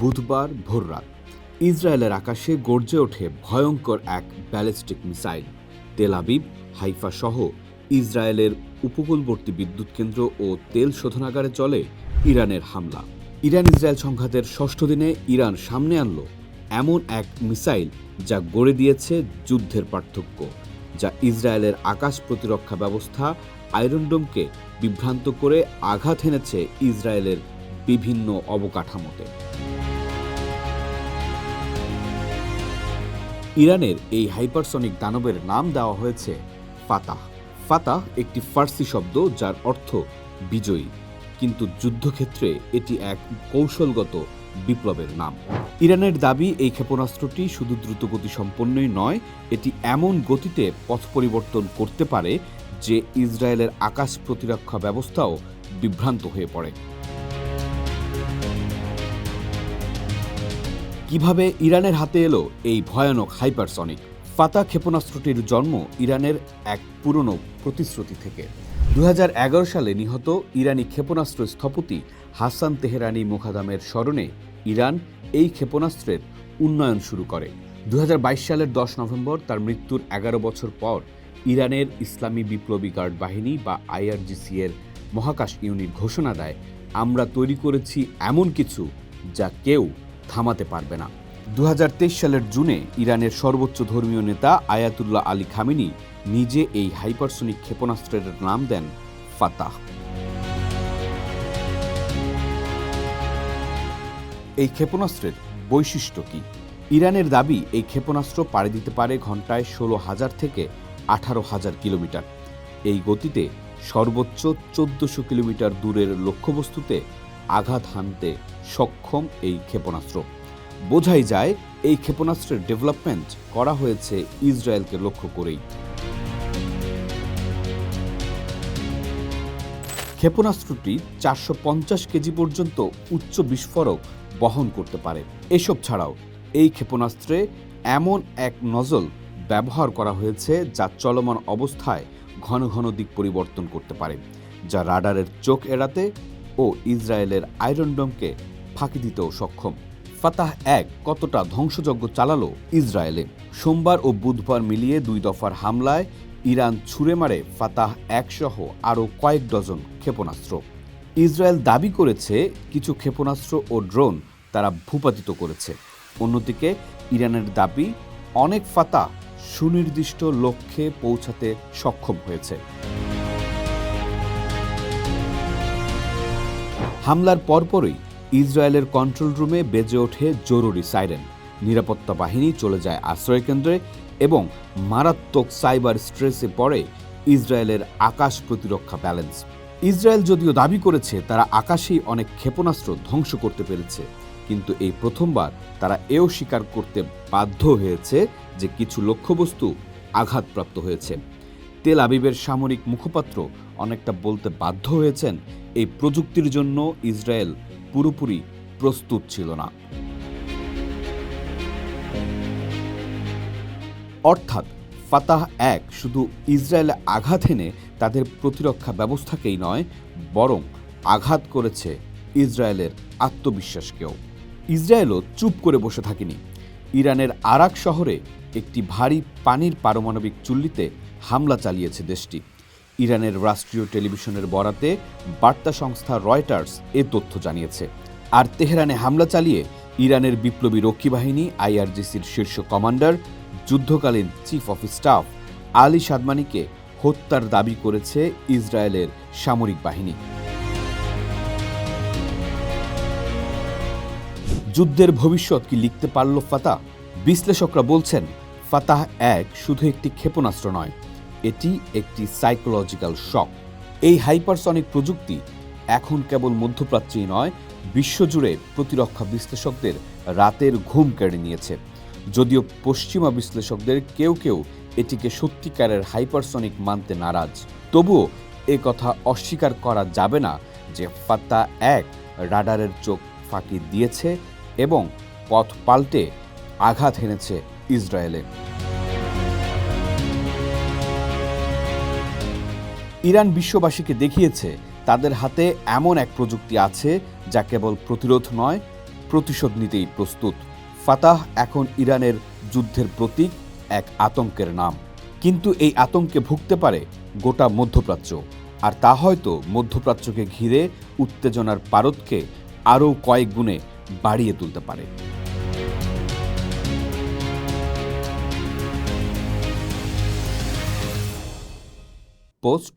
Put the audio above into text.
বুধবার ভোররাত ইসরায়েলের আকাশে গর্জে ওঠে ভয়ঙ্কর এক ballistic missile. Tel Aviv, Haifa সহ ইসরায়েলের উপকূলবর্তী বিদ্যুৎ কেন্দ্র ও তেল শোধনাগারে চলে ইরানের হামলা। ইরান ইসরায়েল সংঘাতের ষষ্ঠ দিনে ইরান সামনে আনল এমন এক মিসাইল যা গড়ে দিয়েছে যুদ্ধের পার্থক্য, যা ইসরায়েলের আকাশ প্রতিরক্ষা ব্যবস্থা আয়রনডোমকে বিভ্রান্ত করে আঘাত এনেছে ইসরায়েলের বিভিন্ন অবকাঠামোতে। ইরানের এই হাইপারসনিক দানবের নাম দেওয়া হয়েছে ফাতাহ। ফাতাহ একটি ফার্সি শব্দ যার অর্থ বিজয়ী, কিন্তু যুদ্ধক্ষেত্রে এটি এক কৌশলগত বিপ্লবের নাম। ইরানের দাবি এই ক্ষেপণাস্ত্রটি শুধু দ্রুতগতি সম্পন্নই নয়, এটি এমন গতিতে পথ পরিবর্তন করতে পারে যে ইসরায়েলের আকাশ প্রতিরক্ষা ব্যবস্থাও বিভ্রান্ত হয়ে পড়ে। কীভাবে ইরানের হাতে এলো এই ভয়ানক হাইপারসনিক? ফাতা ক্ষেপণাস্ত্রটির জন্ম ইরানের এক পুরনো প্রতিশ্রুতি থেকে। দু হাজার এগারো সালে নিহত ইরানি ক্ষেপণাস্ত্র স্থপতি হাসান তেহরানি মুখাদামের স্মরণে ইরান এই ক্ষেপণাস্ত্রের উন্নয়ন শুরু করে। দু হাজার বাইশ সালের দশ নভেম্বর তার মৃত্যুর এগারো বছর পর ইরানের ইসলামী বিপ্লবী গার্ড বাহিনী বা আইআরজিসি এর মহাকাশ ইউনিট ঘোষণা দেয়, আমরা তৈরি করেছি এমন কিছু যা কেউ থামাতে পারবে না। দু সালের জুনে ইরানের সর্বোচ্চ ধর্মীয় নেতা আয়াতুল্লাহ আলী খামিনি নিজে এই হাইপারসনিক ক্ষেপণাস্ত্রের নাম দেন ফাতাহ। এই ক্ষেপণাস্ত্রের বৈশিষ্ট্য কি? ইরানের দাবি, এই ক্ষেপণাস্ত্র পাড়ি দিতে পারে ঘন্টায় ষোলো হাজার থেকে আঠারো হাজার কিলোমিটার। এই গতিতে সর্বোচ্চ চোদ্দশো কিলোমিটার দূরের লক্ষ্যবস্তুতে আঘাত হানতে সক্ষম এই ক্ষেপণাস্ত্র। বোঝাই যায়, এই ক্ষেপণাস্ত্রের ডেভেলপমেন্ট করা হয়েছে ইসরায়েলকে লক্ষ্য করেই। ক্ষেপণাস্ত্রটি চারশো পঞ্চাশ কেজি পর্যন্ত উচ্চ বিস্ফোরক বহন করতে পারে। এসব ছাড়াও, এই ক্ষেপণাস্ত্রে এমন এক নজল ব্যবহার করা হয়েছে যা চলমান অবস্থায় ঘন ঘন দিক পরিবর্তন করতে পারে, যা রাডারের চোখ এড়াতে ও ইসরায়েলের আয়রনডমকে ফাঁকি দিতেও সক্ষম। ফাতাহ এক কতটা ধ্বংসযজ্ঞ চালালো ইসরায়েলে? সোমবার ও বুধবার মিলিয়ে দুই দফার হামলায় ইরান ছুড়ে মারে ফাতাহ এক সহ আরও কয়েক ডজন ক্ষেপণাস্ত্র। ইসরায়েল দাবি করেছে কিছু ক্ষেপণাস্ত্র ও ড্রোন তারা ভূপাতিত করেছে। অন্যদিকে ইরানের দাবি, অনেক ফাতা সুনির্দিষ্ট লক্ষ্যে পৌঁছাতে সক্ষম হয়েছে। হামলার পরপরই ইসরায়েলের কন্ট্রোল রুমে বেজে ওঠে জরুরি সাইরেন। নিরাপত্তা বাহিনী চলে যায় আশ্রয়কেন্দ্রে এবং মারাত্মক সাইবার স্ট্রেসে পড়ে ইসরায়েলের আকাশ প্রতিরক্ষা ব্যালেন্স। ইসরায়েল যদিও দাবি করেছে, তারা আকাশেই অনেক ক্ষেপণাস্ত্র ধ্বংস করতে পেরেছে, কিন্তু এই প্রথমবার তারা এও স্বীকার করতে বাধ্য হয়েছে যে কিছু লক্ষ্যবস্তু আঘাতপ্রাপ্ত হয়েছে। তেল আবিবের সামরিক মুখপাত্র অনেকটা বলতে বাধ্য হয়েছেন, এই প্রযুক্তির জন্য ইসরায়েল পুরোপুরি প্রস্তুত ছিল না। অর্থাৎ ফাতাহ এক শুধু ইসরায়েলে আঘাত এনে তাদের প্রতিরক্ষা ব্যবস্থাকেই নয়, বরং আঘাত করেছে ইসরায়েলের আত্মবিশ্বাসকেও। ইসরায়েলও চুপ করে বসে থাকেনি। ইরানের আরাক শহরে একটি ভারী পানির পারমাণবিক চুল্লিতে হামলা চালিয়েছে দেশটি। ইরানের রাষ্ট্রীয় টেলিভিশনের বরাতে বার্তা সংস্থা রয়টার্স এ তথ্য জানিয়েছে। আর তেহরানে হামলা চালিয়ে ইরানের বিপ্লবী রক্ষী বাহিনী, আইআরজিসির শীর্ষ কমান্ডার, যুদ্ধকালীন চিফ অফ স্টাফ আলী সাদমানিকে হত্যার দাবি করেছে ইসরায়েলের সামরিক বাহিনী। যুদ্ধের ভবিষ্যৎ কি লিখতে পারল ফাতা বিশ্লেষকরা বলছেন, ফাতাহ এক শুধু একটি ক্ষেপণাস্ত্র নয়। এটি একটি সাইকোলজিক্যাল শক এই হাইপারসনিক প্রযুক্তি এখন কেবল মধ্যপ্রাচ্যেই নয়, বিশ্বজুড়ে প্রতিরক্ষা বিশ্লেষকদের রাতের ঘুম কেড়ে নিয়েছে। যদিও পশ্চিমা বিশ্লেষকদের কেউ কেউ এটিকে সত্যিকারের হাইপারসনিক মানতে নারাজ। তবুও এ কথা অস্বীকার করা যাবে না যে ফাত্তা এক রাডারের চোখ ফাঁকি দিয়েছে এবং পথ পাল্টে আঘাত হেনেছে ইসরায়েলে। ইরান বিশ্ববাসীকে দেখিয়েছে, তাদের হাতে এমন এক প্রযুক্তি আছে যা কেবল প্রতিরোধ নয়, প্রতিশোধ নিতেই প্রস্তুত। ফাতাহ এখন ইরানের যুদ্ধের প্রতীক, এক আতঙ্কের নাম। কিন্তু এই আতঙ্কে ভুগতে পারে গোটা মধ্যপ্রাচ্য। আর তা হয়তো মধ্যপ্রাচ্যকে ঘিরে উত্তেজনার পারদকে আরও কয়েক গুণে বাড়িয়ে তুলতে পারে। পোস্ট